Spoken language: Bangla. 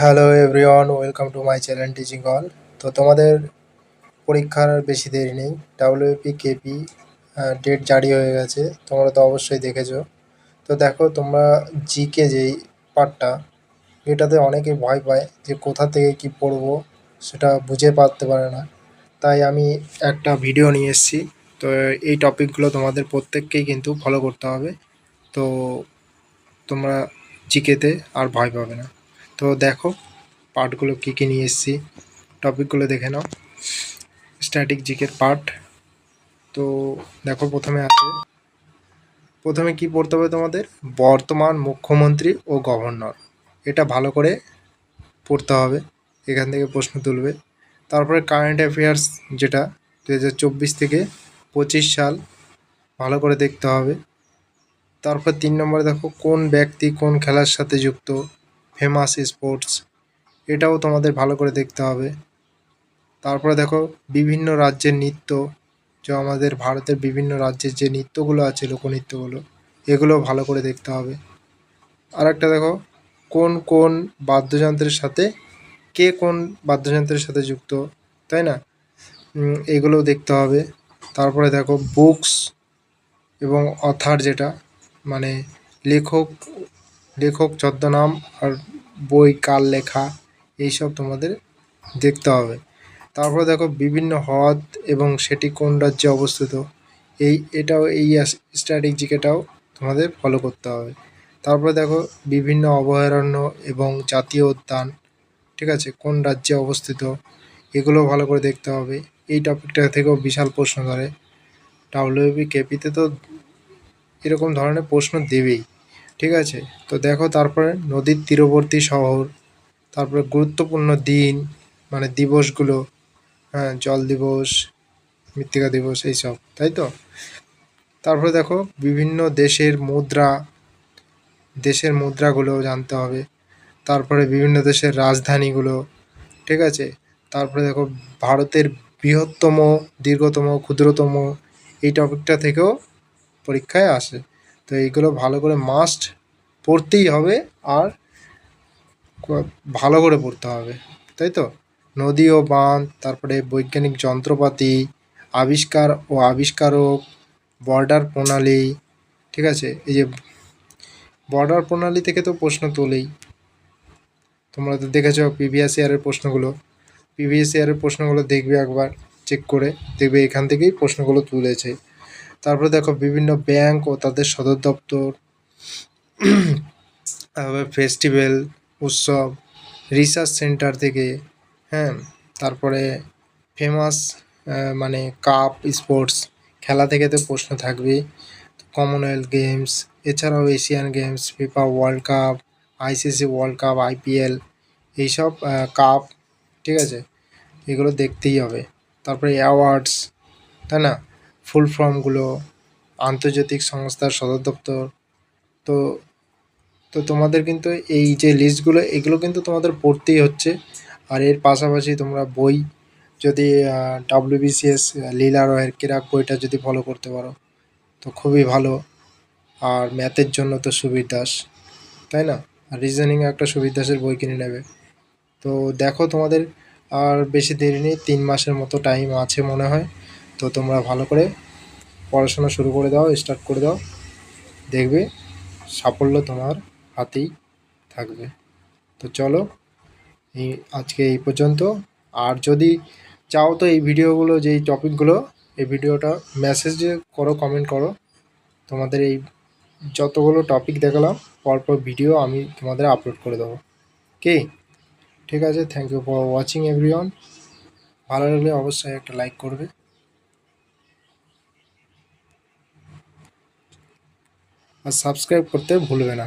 Hello everyone, welcome to my channel teaching all. তো তোমাদের পরীক্ষার বেশি দেরি নেই। ডাব্লিউপি কেপি ডেট জারি হয়ে গেছে, তোমরা তো অবশ্যই দেখেছ। তো দেখো, তোমরা জিকে যেই পার্টটা এটাতে অনেকে ভয় পায় যে কোথা থেকে কি পড়ব, সেটা বুঝে পারতে পারে না। তাই আমি একটা ভিডিও নিয়ে এসেছি। তো এই টপিকগুলো তোমাদের প্রত্যেককেই কিন্তু ফলো করতে হবে। তো তোমরা জিকেতে আর ভয় পাবে না। তো দেখো, পার্টগুলো কী কী নিয়ে এসেছি। টপিকগুলো দেখে নাও। স্ট্যাটিক জিকের পার্ট। তো দেখো, প্রথমে আছে। প্রথমে কি পড়তে হবে তোমাদের? বর্তমান মুখ্যমন্ত্রী ও গভর্নর। এটা ভালো করে পড়তে হবে। এখান থেকে প্রশ্ন তুলবে। তারপরে কারেন্ট অ্যাফেয়ার্স যেটা দু হাজার চব্বিশ থেকে পঁচিশ সাল, ভালো করে দেখতে হবে। তারপর তিন নম্বরে দেখো, কোন ব্যক্তি কোন খেলার সাথে যুক্ত? ফেমাস স্পোর্টস, এটাও তোমাদের ভালো করে দেখতে হবে। তারপরে দেখো, বিভিন্ন রাজ্যের নৃত্য, যে আমাদের ভারতের বিভিন্ন রাজ্যের যে নৃত্যগুলো আছে, লোকনৃত্যগুলো, এগুলো ভালো করে দেখতে হবে। আর একটা দেখো, কোন কোন বাদ্যযন্ত্রের সাথে, কে কোন বাদ্যযন্ত্রের সাথে যুক্ত, তাই না? এগুলোও দেখতে হবে। তারপরে দেখো, বুকস এবং অথার যেটা মানে লেখক লেখক, ছদ্মনাম আর বই কার লেখা, এইসব তোমাদের দেখতে হবে। তারপরে দেখো বিভিন্ন হ্রদ এবং সেটি কোন রাজ্যে অবস্থিত? এই, এটাও এই স্ট্যাটিক জিকেটাও তোমাদের ফলো করতে হবে। তারপরে দেখো বিভিন্ন অভয়ারণ্য এবং জাতীয় উদ্যান, ঠিক আছে? কোন রাজ্যে অবস্থিত? এগুলো ভালো করে দেখতে হবে। এই টপিকটা থেকেও বিশাল প্রশ্ন ধরে। ডাব্লিউবি কেপিতে তো এরকম ধরনের প্রশ্ন দেবেই। ঠিক আছে? তো দেখো তারপরে নদীর তীরবর্তী শহর, তারপরে গুরুত্বপূর্ণ দিন মানে দিবসগুলো হ্যাঁ জল দিবস, মৃত্তিকা দিবস, এইসব, তাই তো? তারপরে দেখো বিভিন্ন দেশের মুদ্রা, দেশের মুদ্রাগুলো জানতে হবে। তারপরে বিভিন্ন দেশের রাজধানীগুলো, ঠিক আছে? তারপরে দেখো ভারতের বৃহত্তম, দীর্ঘতম, ক্ষুদ্রতম, এই টপিকটা থেকেও পরীক্ষায় আসে। তো এইগুলো ভালো করে মাস্ট পড়তেই হবে আর ভালো করে পড়তে হবে, তাই তো? নদী ও বাঁধ, তারপরে বৈজ্ঞানিক যন্ত্রপাতি, আবিষ্কার ও আবিষ্কারক বর্ডার প্রণালী, ঠিক আছে? এই যে বর্ডার প্রণালী থেকে তো প্রশ্ন তোলেই। তোমরা তো দেখেছ প্রিভিয়াস ইয়ারের প্রশ্নগুলো। প্রিভিয়াস ইয়ারের প্রশ্নগুলো দেখবে একবার চেক করে দেখবে এখান থেকেই প্রশ্নগুলো তুলেছে। তারপরে দেখো বিভিন্ন ব্যাংক ও তাদের সদর দপ্তর, তারপরে ফেস্টিভ্যাল, উৎসব, রিসার্চ সেন্টার থেকে হ্যাঁ তারপরে ফেমাস মানে কাপ, স্পোর্টস, খেলা থেকে তো প্রশ্ন থাকবে কমনওয়েলথ গেমস, এছাড়াও Asian games, FIFA world cup, ICC world cup, IPL, এইসব কাপ, ঠিক আছে, এগুলো দেখতেই হবে। তারপরে অ্যাওয়ার্ডস, তাই না? ফুল ফর্মগুলো আন্তর্জাতিক সংস্থার সদর দপ্তর। তো তো তোমাদের কিন্তু এই যে লিস্টগুলো, এগুলো কিন্তু তোমাদের পড়তেই হচ্ছে। আর এর পাশাপাশি তোমরা বই যদি ডাব্লিউবিসিএস লীলা রয়ের কেরাক বইটা যদি ফলো করতে পারো, তো খুবই ভালো। আর ম্যাথের জন্য তো সুবীর দাস, তাই না? আর রিজনিং একটা সুবীর দাসের বই কিনে নেবে। তো দেখো তোমাদের, আর বেশি দেরি নেই, তিন মাসের মতো টাইম আছে মনে হয়। তো তোমরা ভালো করে পড়াশোনা শুরু করে দাও স্টার্ট করে দাও। দেখবে সাফল্য তোমার হাতেই থাকবে। তো চলো, এই আজকে এই পর্যন্ত। আর যদি চাও তো এই ভিডিওগুলো, যেই টপিকগুলো এই ভিডিওটা মেসেজে করো কমেন্ট করো। তোমাদের এই যতগুলো টপিক দেখালাম, পরপর ভিডিও আমি তোমাদের আপলোড করে দেবো। কে ঠিক আছে thank you for watching everyone ভালো লাগলে অবশ্যই একটা লাইক করবে। আর সাবস্ক্রাইব করতে ভুলবে না।